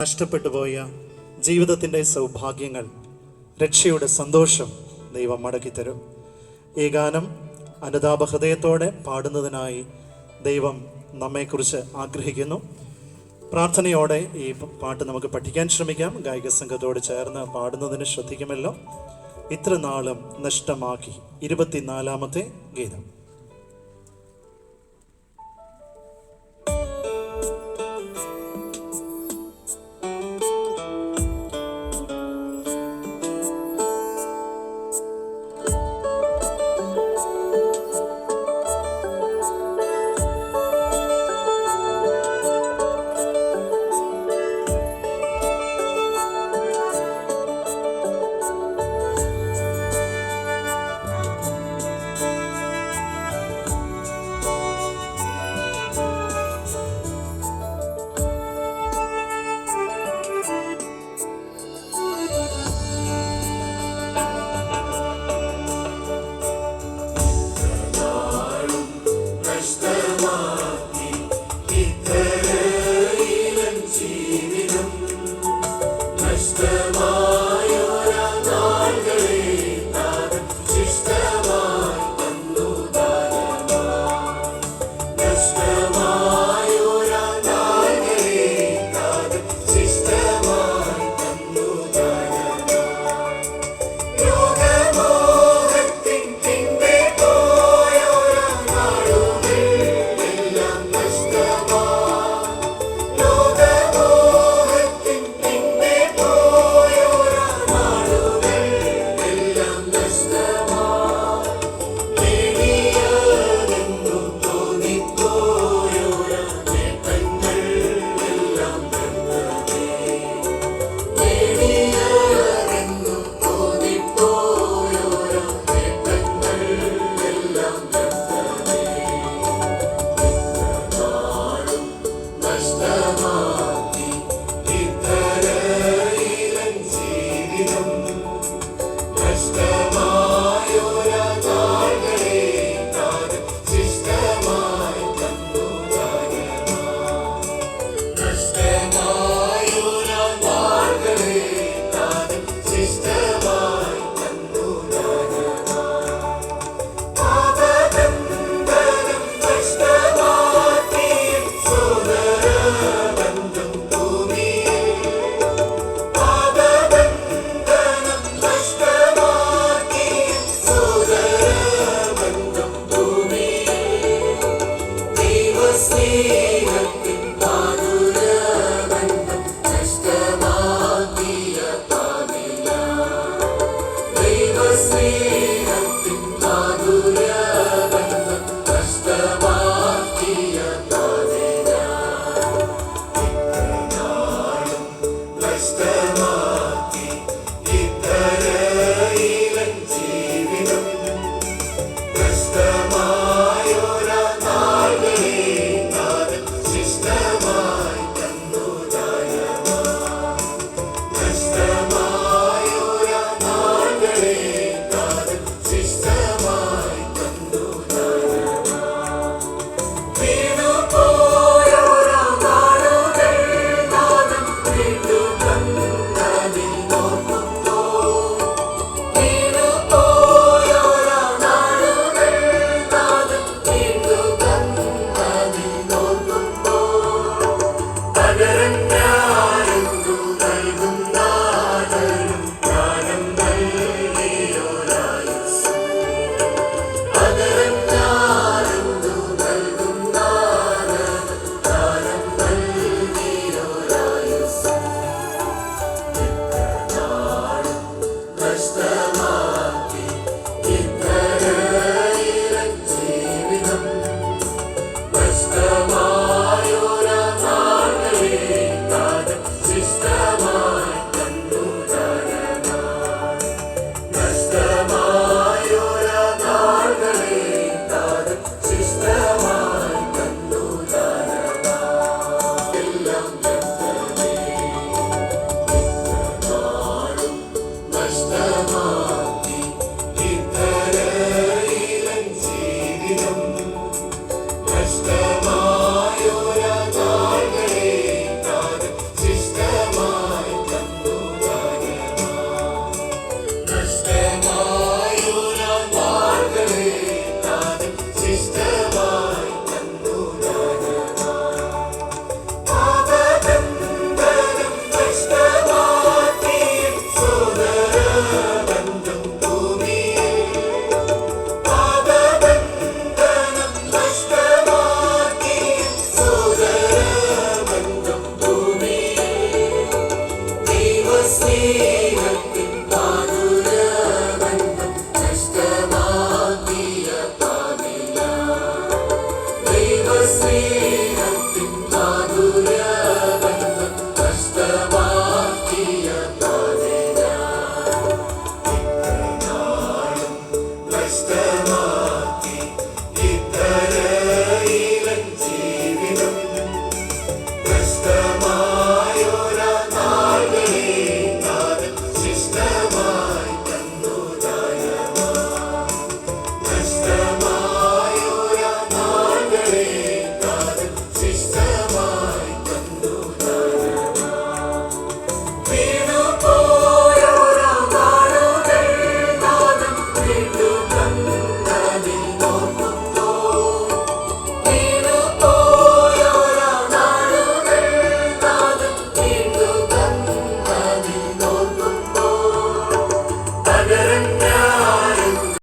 നഷ്ടപ്പെട്ടു പോയ ജീവിതത്തിന്റെ സൗഭാഗ്യങ്ങൾ രക്ഷയുടെ സന്തോഷം ദൈവം മടക്കിത്തരും ഈ ഗാനം അനുതാപ ഹൃദയത്തോടെ പാടുന്നതിനായി ദൈവം നമ്മെക്കുറിച്ച് ആഗ്രഹിക്കുന്നു. പ്രാർത്ഥനയോടെ ഈ പാട്ട് നമുക്ക് പഠിക്കാൻ ശ്രമിക്കാം. ഗായിക സംഘത്തോട് ചേർന്ന് പാടുന്നതിന് ശ്രദ്ധിക്കുമല്ലോ. ഇത്ര നാളും നഷ്ടമാക്കി. ഇരുപത്തിനാലാമത്തെ ഗീതം. istemam. Señor.